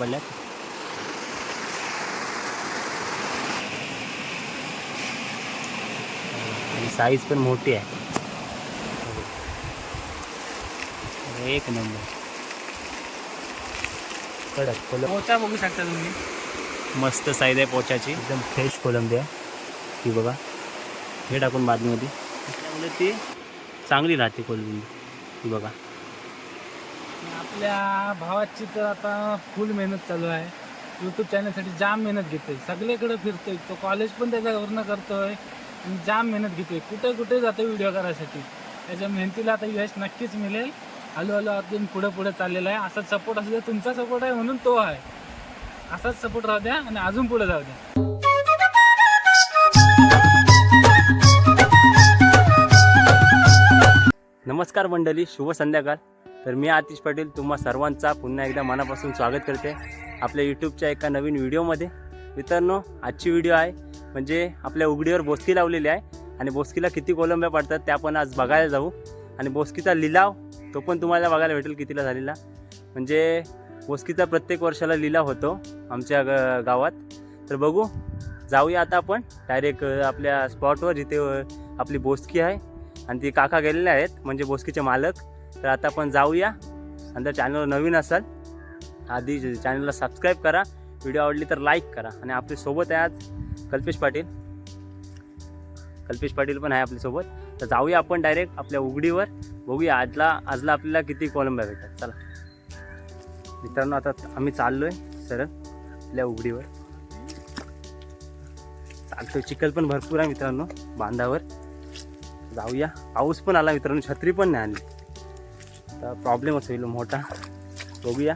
पडल्यात आणि साईज पण मोठी आहे. एक नंबर कडक कोलम पोचा बघू शकता तुम्ही. मस्त साईज आहे पोचाची. एकदम फ्रेश कोलंबी आहे ती बघा. हे टाकून बादलीमध्ये. त्यामुळे ती चांगली राहते कोलंबी ती बघा. आपल्या भावाची तर आता फुल मेहनत चालू आहे. यूट्यूब चॅनलसाठी जाम मेहनत घेतोय. सगळीकडे फिरतोय. तो कॉलेज पण त्याच्यावरनं करतोय. आणि जाम मेहनत घेतोय. कुठे कुठे जातोय व्हिडिओ करायसाठी. त्याच्या मेहनतीला आता यश नक्कीच मिळेल. हळूहळू अजून पुढे पुढे चाललेला आहे. असाच सपोर्ट असू द्या तुमचा सपोर्ट आहे म्हणून तो आहे. असाच सपोर्ट राहू द्या आणि अजून पुढे जाऊ द्या. नमस्कार मंडळी. शुभ संध्याकाळ. तर मी आतिश पाटील तुम्हा सर्वांचा पुन्हा एकदा मनापासून स्वागत करते आपल्या यूट्यूबच्या एका नवीन व्हिडिओमध्ये. मित्रांनो आजची व्हिडिओ आहे म्हणजे आपल्या उघडीवर बोसकी लावलेली आहे आणि बोसकीला किती कोलंब्या पडतात त्या पण आज बघायला जाऊ. आणि बोसकीचा लिलाव तो पण तुम्हाला बघायला भेटेल कितीला झालेला. म्हणजे बोसकीचा प्रत्येक वर्षाला लिलाव होतो आमच्या ग गावात. तर बघू जाऊया आता आपण. डायरेक्ट आपल्या स्पॉटवर जिथे आपली बोसकी आहे. आणि ती काका गेलेले आहेत म्हणजे बोसकीचे मालक. तर आता आपण जाऊया. आणि जर चॅनल नवीन असाल आधी चॅनलला सबस्क्राईब करा. व्हिडिओ आवडली तर लाईक करा. आणि आपल्यासोबत आहे आज कल्पेश पाटील. कल्पेश पाटील पण आहे आपल्यासोबत तर जाऊया आपण डायरेक्ट आपल्या उघडीवर. बघूया आजला आजला आपल्याला किती कोलंब्या भेटतात. चला. मित्रांनो आता आम्ही चाललो आहे सरळ आपल्या उघडीवर. चालतो चिखल पण भरपूर आहे मित्रांनो बांधावर. जाऊया. पाऊस पण आला मित्रांनो. छत्री पण नाही आली. तर प्रॉब्लेमच होईल मोठा. बघूया.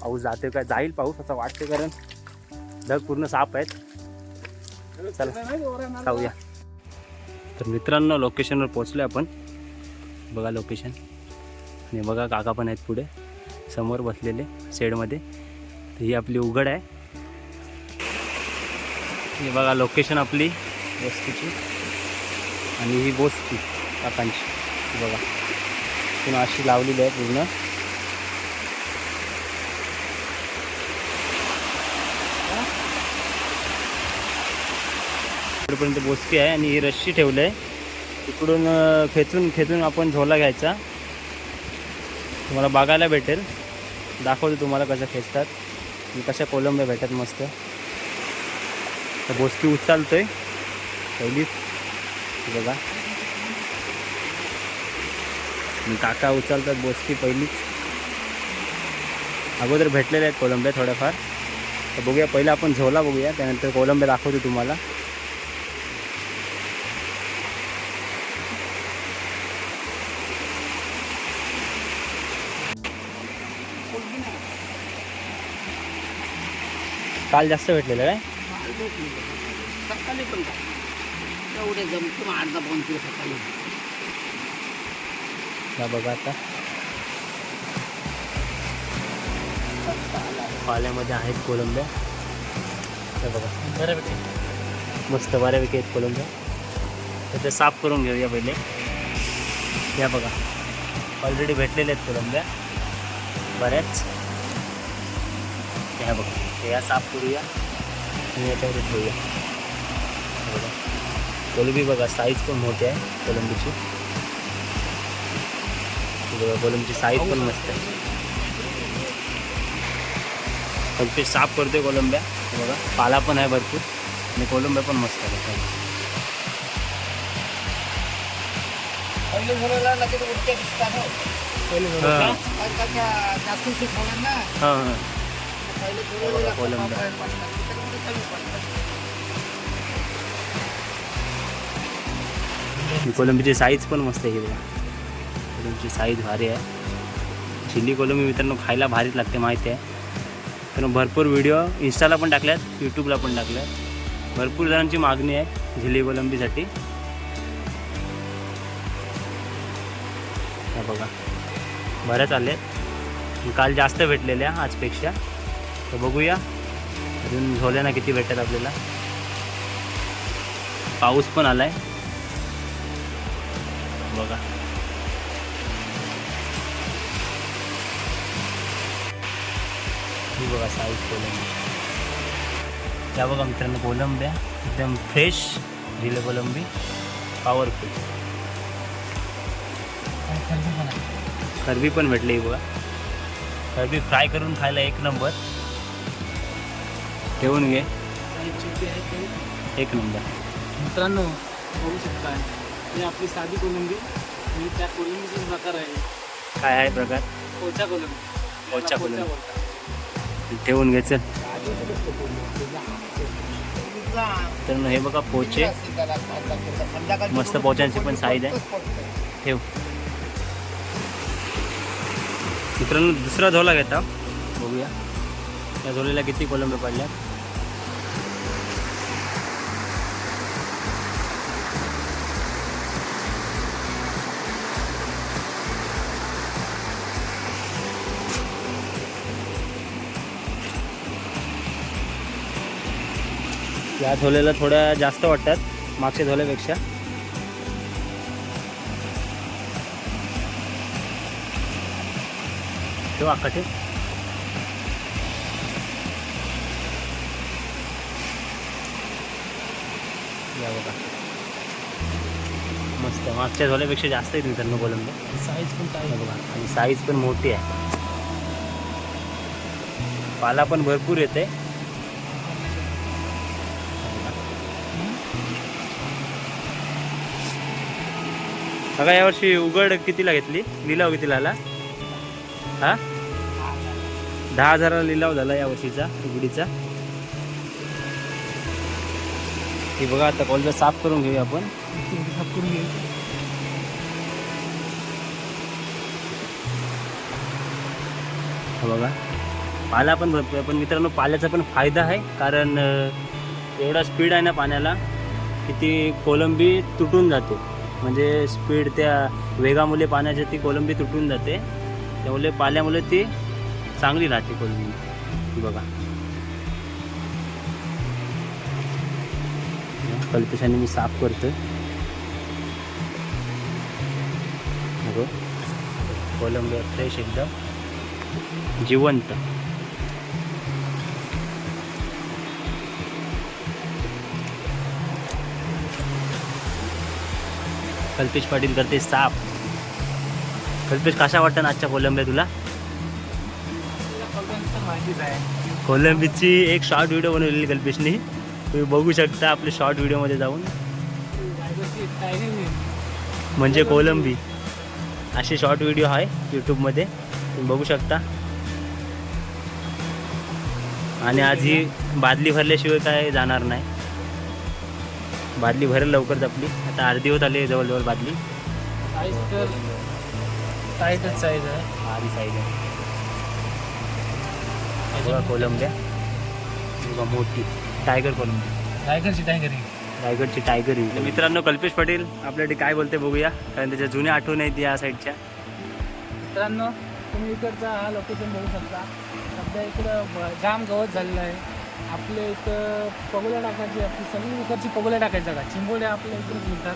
पाऊस जाते काय जाईल पाऊस असं वाटते कारण ढग पूर्ण साफ आहेत. चला जाऊया. तर मित्रांनो लोकेशनवर पोचलो आपण. बघा लोकेशन आणि बघा काका पण आहेत पुढे. समोर बसलेले शेडमध्ये तर ही आपली उघड आहे. हे बघा लोकेशन आपली. वस्तूची. आणि ही बोसकी काकांची. बघा. पुन्हा अशी लावलेली आहे पूर्ण. इकडपर्यंत बोसकी आहे आणि ही रस्सी ठेवलं आहे. इकडून खेचून खेचून आपण झोला घ्यायचा. तुम्हाला बघायला भेटेल. दाखवतो तुम्हाला कसं खेचतात आणि कशा कोलंब्या भेटतात मस्त. तर बोसकी उचलतोय. पहिलीच. बघा. आणि काका उचलतात बोसकी पहिलीच अगोदर भेटलेले आहेत कोलंब्या थोड्याफार तर बघूया पहिलं आपण झोला बघूया त्यानंतर कोलंब्या तुम्हाला। काल जास्त भेटलेलं काय सकाळी पाऊन किलो सकाळी. हा बघा आता पाल्यामध्ये आहेत कोलंब्या हे बघा बऱ्यापैकी मस्त बऱ्यापैकी आहेत कोलंब्या तर ते साफ़ करून घेऊया पहिले। या बघा ऑलरेडी भेटलेले आहेत कोलंब्या बऱ्याच ह्या बघा हे या साफ़ करूया आणि याच्यावर ठेवूया हे बघा कोलंबी बघा साईज पण मोठी आहे कोलंबीची कोलंबीची साईज पण मस्त आहे. पण ते साफ करते कोलंब्या. बघा पाला पण आहे भरपूर आणि कोलंब्या पण मस्त आहे. कोलंबीची साईज पण मस्त आहे त्यांची साईज भारी आहे. चिली कोलंबी मित्रांनो खायला भारीच लागते माहिती आहे. तर भरपूर व्हिडिओ इंस्टाला पण टाकल्यात यूट्यूबला पण टाकल्यात. भरपूर जणांची मागणी आहे झिल्ली कोलंबीसाठी. बघा बऱ्याच आले काल जास्त भेटलेल्या आजपेक्षा. तर बघूया अजून झोल्याना किती भेटतात आपल्याला. पाऊस पण आला आहे ही बघा साईज कोलंबी. त्या बघा मित्रांनो कोलंब्या एकदम फ्रेश दिले कोलंबी. पॉवरफुल खरेदी पण भेटली ही बघा. करबी फ्राय करून खायला एक नंबर ठेवून घे. एक नंबर मित्रांनो बघू शकता. ही आपली साधी कोलंबी आणि त्या कोलंबीचा प्रकार आहे. काय आहे प्रकार? कोलंबी. कोलंबी. ठेवून घ्यायचं. तर हे बघा पोचे. मस्त पोचांची पण साईज आहे. ठेव. मित्रांनो दुसरा झोला घेता. बघूया. या झोलेला किती कोलंबे पडल्या या झोलेला थोड्या जास्त वाटतात मागच्या झोल्यापेक्षा ठेव ठेव या बघा. मस्त. मागच्या झोल्यापेक्षा जास्त आहेत मित्रांनो कोलंबे साईज पण काय बघा. आणि साईज पण मोठी आहे. पाला पण भरपूर येते बघा यावर्षी उघड कितीला घेतली? लिलाव कितीला आला? हा? दहा हजाराला लिलाव झाला या वर्षीचा उघडीचा. हे बघा आता कॉलचा साफ करून घेऊया आपण. करून घेऊ बघा पाला पण भरपूर पण मित्रांनो पाल्याचा पण फायदा आहे कारण एवढा स्पीड आहे ना पाण्याला की ती कोलंबी तुटून जाते. म्हणजे स्पीड त्या वेगामुळे पाण्याची ती कोलंबी तुटून जाते. त्यामुळे पाल्यामुळे ती चांगली राहते कोलंबी. बघा. कल्पेशाने मी साफ करतो कोलंबी फ्रेश एकदम जिवंत. कल्पेश पाटील करते साफ कल्पेश कशा वाटतं ना आजच्या कोलंब्या तुला? कोलंबीची एक शॉर्ट व्हिडिओ बनवलेली कल्पेशनी. तुम्ही बघू शकता आपल्या शॉर्ट व्हिडिओमध्ये जाऊन. म्हणजे कोलंबी. असे शॉर्ट व्हिडिओ आहे यूट्यूबमध्ये तुम्ही बघू शकता. आणि आज ही बादली भरल्याशिवाय काय जाणार नाही. बादली भरेल लवकरच आपली. आता अर्धी होत आली जवळजवळ बादली. साईज तर टाईटच साईज आहे. आधी साईज आहे. बघा कोलंब्या. बघा मोठी. टायगर कोलंबी टायगरची टायगर ही. रायगडची टायगर ही. तर मित्रांनो कल्पेश पाटील आपल्याकडे काय बोलते बघूया. कारण त्याच्या जुन्या आठवण आहेत या साईडच्या मित्रांनो तुम्ही इकडचा हा लोकेशन बघू शकता. सध्या इकडं जाम गवत झालेलं आहे. आपल्या इथं पगोल्या टाकायची आपली सगळी इकडची पगोल्या टाकायची जागा चिंबोड्या आपल्या इकडे मिळतात.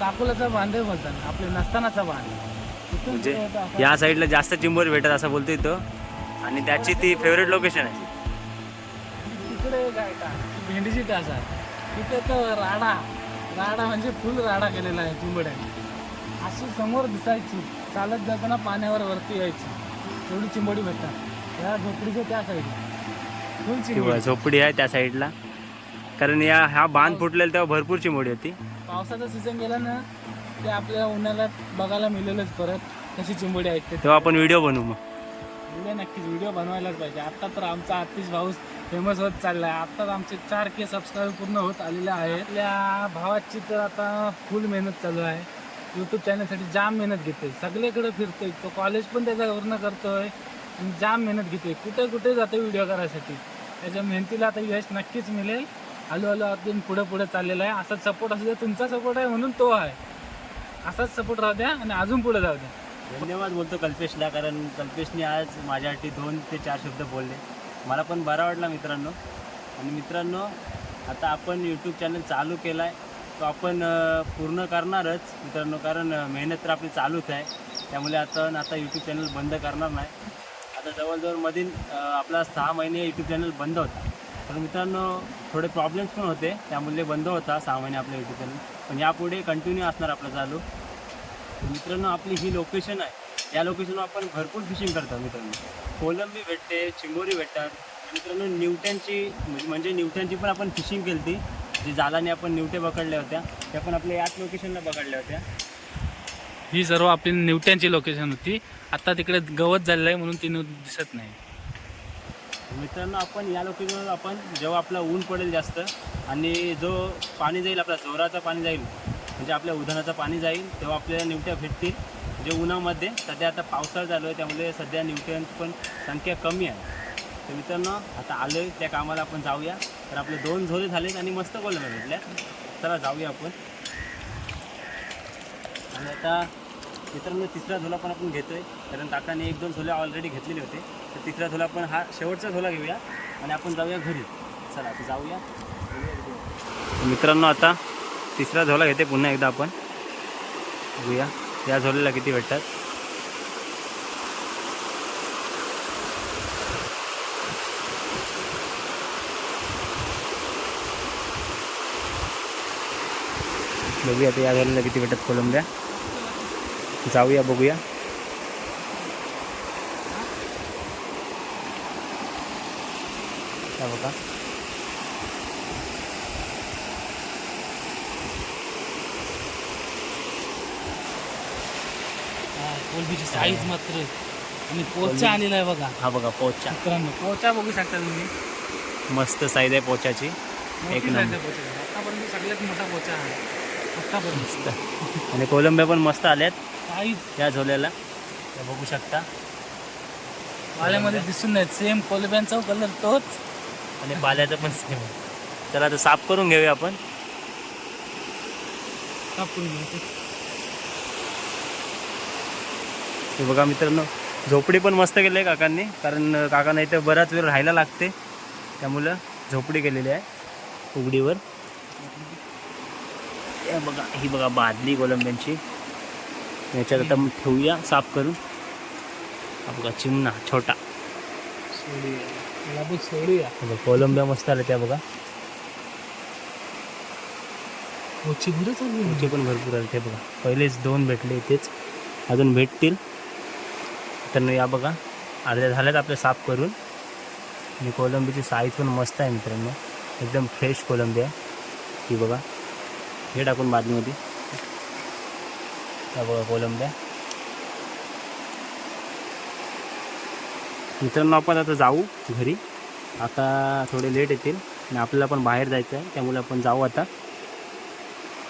काकुलाचा बांधे बोलतात आपले नसतानाचा बांध म्हणजे या साईडला जास्त चिंबोर भेटत असं बोलतोय तो आणि त्याची ती फेवरेट लोकेशन आहे. तिकडे काय का? भेंडीची टास आहे तिथे तर राडा. राडा म्हणजे फुल राडा केलेला आहे चिंबड्याने अशी समोर दिसायची. चालत जाताना पाण्यावर वरती यायची. तेवढी चिंबोडी भेटतात. त्या झोपडीच्या त्या साईडला. किंवा झोपडी आहे त्या साईडला. कारण या हा बांध फुटलेला तेव्हा भरपूर चिंबोडी होती. पावसाचा सीझन गेला ना ते आपल्या उन्हाळ्यात बघायला मिळेलच परत कशी चिंबोडी आहेत ते. तेव्हा आपण व्हिडिओ बनवू मग. व्हिडिओ नक्कीच व्हिडिओ बनवायलाच पाहिजे. आता तर आमचा आतिश भाऊस फेमस होत चालला आहे आत्ताच आमचे चार के सबस्क्राईब पूर्ण होत आलेले आहेत. आपल्या भावाची तर आता फुल मेहनत चालू आहे. यूट्यूब चॅनलसाठी जाम मेहनत घेते. सगळीकडे फिरतोय. तो कॉलेज पण त्याच्यावरनं करतोय. आणि जाम मेहनत घेते. कुठे कुठे जाते व्हिडिओ करायसाठी. त्याच्या मेहनतीला आता यश नक्कीच मिळेल. हळू हळू अजून पुढे पुढे चाललेला आहे. असाच सपोर्ट असू द्या तुमचा सपोर्ट आहे म्हणून तो आहे. असाच सपोर्ट राहू द्या आणि अजून पुढे जाऊ द्या. धन्यवाद बोलतो कल्पेशला कारण कल्पेशने आज माझ्यासाठी दोन ते चार शब्द बोलले. मला पण बरा वाटला मित्रांनो. आणि मित्रांनो आता आपण यूट्यूब चॅनल चालू केला आहे तो आपण पूर्ण करणारच मित्रांनो कारण मेहनत तर आपली चालूच आहे. त्यामुळे आता आता यूट्यूब चॅनल बंद करणार नाही. आता जवळजवळ मधील आपला सहा महिने यूट्यूब चॅनल बंद होता. तर मित्रांनो थोडे प्रॉब्लेम्स पण होते. त्यामुळे बंद होता सहा महिने आपलं यूट्यूब चॅनल पण यापुढे कंटिन्यू असणार आपलं चालू. मित्रांनो आपली ही लोकेशन आहे. या लोकेशनवर आपण भरपूर फिशिंग करतो मित्रांनो. कोलंबी भेटते चिंबोरी भेटतात. मित्रांनो निवट्यांची म्हणजे- न्यूट्यांची निवट्यांची पण आपण फिशिंग केली होती जी जालाने आपण निवटे पकडल्या होत्या त्या पण आपल्या याच लोकेशनला पकडल्या होत्या. ही सर्व आपली निवट्यांची लोकेशन होती. आता तिकडे गवत झालेलं आहे म्हणून ती न्यूज दिसत नाही. मित्रांनो आपण या लोकेशनवर आपण जेव्हा आपला ऊन पडेल जास्त आणि जो पाणी जाईल आपला जोराचा पाणी जाईल म्हणजे आपल्या उधाणाचं पाणी जाईल तेव्हा आपल्याला निवट्या भेटतील. जे उन्हामध्ये सध्या आता पावसाळा चालू आहे त्यामुळे सध्या निवट्यांची पण संख्या कमी आहे. तर मित्रांनो आता आलो आहे त्या कामाला आपण जाऊया. तर आपले दोन झोरे झालेत आणि मस्त बोलणं भेटल्या. चला जाऊया आपण. आणि आता मित्रांनो तिसरा झोला पण आपण घेतोय. कारण काकाने एक दोन झोले ऑलरेडी घेतलेले होते. तर तिसरा झोला पण हा शेवटचा झोला घेऊया आणि आपण जाऊया घरी. चला आता जाऊया. मित्रांनो आता तिसरा झोला घेते पुन्हा एकदा आपण. बघूया या झोल्याला किती भेटतात. बघूया आता या झोल्याला किती भेटतात कोलंब्या जाऊया बघूया. हा बघा. कोलबीची साईज मात्र. आणि पोचा आलेला आहे बघा. हा बघा पोचा. मित्रांनो पोचा बघू शकता तुम्ही. मस्त साईज आहे पोचाची. एक नंबर. आतापर्यंत सगळ्यात मोठा पोचा आहे. आतापर्यंत आणि कोलंब्या पण मस्त आल्यात. साईज या झोल्याला. त्या बघू शकता. पाल्यामध्ये दिसून नाही सेम कोलब्यांचा कलर तोच. आणि पाल्याचं पण सेम चला आता साफ करून घेऊया आपण. कापून घेऊ. हे बघा मित्रांनो झोपडी पण मस्त केली आहे काकांनी. कारण काकांना इथे बराच वेळ राहायला लागते. त्यामुळं झोपडी केलेली आहे. उघडीवर. हे बघा ही बघा बादली कोलंब्यांची याच्यात आता मग ठेवूया साफ करून बघा चिमणा छोटा. बघ कोलंब्या मस्त आल्या त्या बघा. तुमचे पण भरपूर आले ते बघा. पहिलेच दोन भेटले इथेच अजून भेटतील. तर या बघा. अर्ध्या झाल्यात आपल्या साफ करून. आणि कोलंबीची साईज पण मस्त आहे मित्रांनो. एकदम फ्रेश कोलंबी आहे ती बघा. हे टाकून बादलीमध्ये. त्या बघा कोलंब्या मित्रांनो आपण आता जाऊ घरी. आता थोडे लेट येतील आणि आपल्याला पण बाहेर जायचं आहे त्यामुळे आपण जाऊ आता.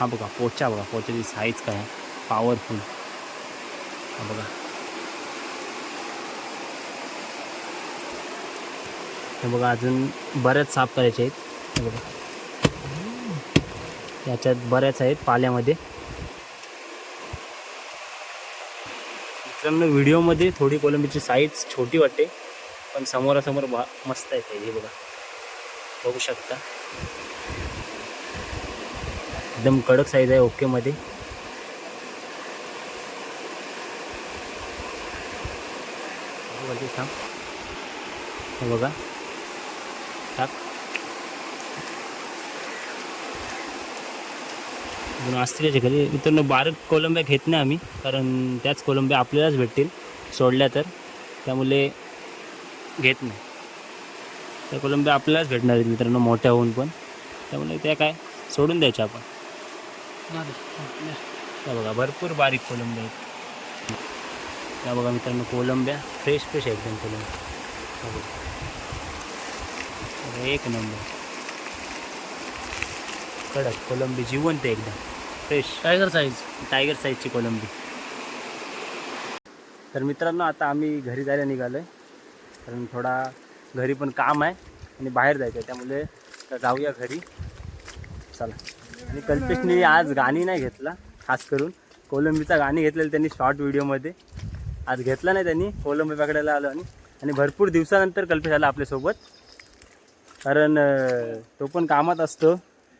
हा बघा पोचा बघा पोच्याची साईज काय आहे. पॉवरफुल हा बघा. हे बघा अजून बऱ्याच साफ करायचे आहेत. हे बघा. याच्यात बऱ्याच आहेत पाल्यामध्ये. मित्रांनो व्हिडिओमध्ये थोडी कोलंबीची साईज छोटी वाटते पण समोरासमोर बा मस्त आहे साईज हे बघा. बघू शकता. एकदम कडक साईज आहे ओकेमध्ये सांग बघा. टाक. अजून असतील घरी मित्रांनो बारीक कोलंब्या घेत नाही आम्ही कारण त्याच कोलंब्या आपल्यालाच भेटतील. सोडल्या तर. त्यामुळे घेत नाही. त्या कोलंब्या आपल्यालाच भेटणार आहेत मित्रांनो मोठ्या होऊन पण. त्यामुळे त्या काय सोडून द्यायच्या आपण. त्या बघा भरपूर बारीक कोलंब्या आहेत. त्या बघा मित्रांनो कोलंब्या फ्रेश फ्रेश आहे एकदम कोलंब्या. एक नंबर. कडक कोलंबी जिवंत एकदम. फ्रेश. Tiger size. टायगर साईजची कोलंबी. तर मित्रांनो आता आम्ही घरी जायला निघालो आहे कारण थोडा घरी पण काम आहे आणि बाहेर जायचं आहे त्यामुळे जाऊया घरी. चला. आणि कल्पेशने आज गाणी नाही घेतला खास करून. कोलंबीचा गाणी घेतलेलं त्यांनी शॉर्ट व्हिडिओमध्ये आज घेतला नाही त्यांनी कोलंबी पकडायला आलो आणि. आणि भरपूर दिवसानंतर कल्पेश आला आपल्यासोबत. कारण तो पण कामात असतो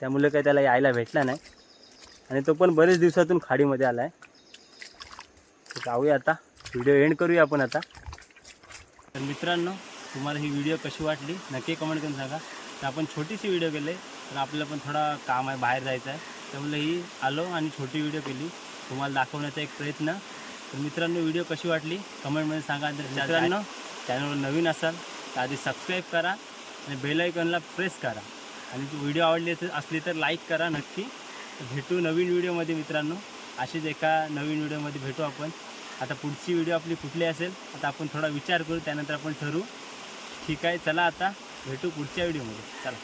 त्यामुळे काही त्याला यायला भेटला नाही. आणि तो पण बरेच दिवसातून खाडीमध्ये आला आहे तर जाऊया आता. व्हिडिओ एंड करूया आपण आता. तर मित्रांनो तुम्हाला ही व्हिडिओ कशी वाटली नक्की कमेंट करून सांगा. तर आपण छोटीशी व्हिडिओ केली तर आपल्याला पण थोडा काम आहे बाहेर जायचं आहे. त्यामुळे ही आलो आणि छोटी व्हिडिओ केली. तुम्हाला दाखवण्याचा एक प्रयत्न. तर मित्रांनो व्हिडिओ कशी वाटली कमेंटमध्ये सांगा. जर मित्रांनो चॅनलवर नवीन असाल तर आधी सबस्क्राईब करा आणि बेल आयकॉनला प्रेस करा. आणि व्हिडिओ आवडली असेल- असली तर लाईक करा नक्की. तर भेटू नवीन व्हिडिओमध्ये मित्रांनो. असेच एका नवीन व्हिडिओमध्ये भेटू आपण. आता पुढची व्हिडिओ आपली कुठली असेल आता आपण थोडा विचार करू त्यानंतर आपण ठरवू. ठीक आहे चला आता भेटू पुढच्या व्हिडिओमध्ये. चला.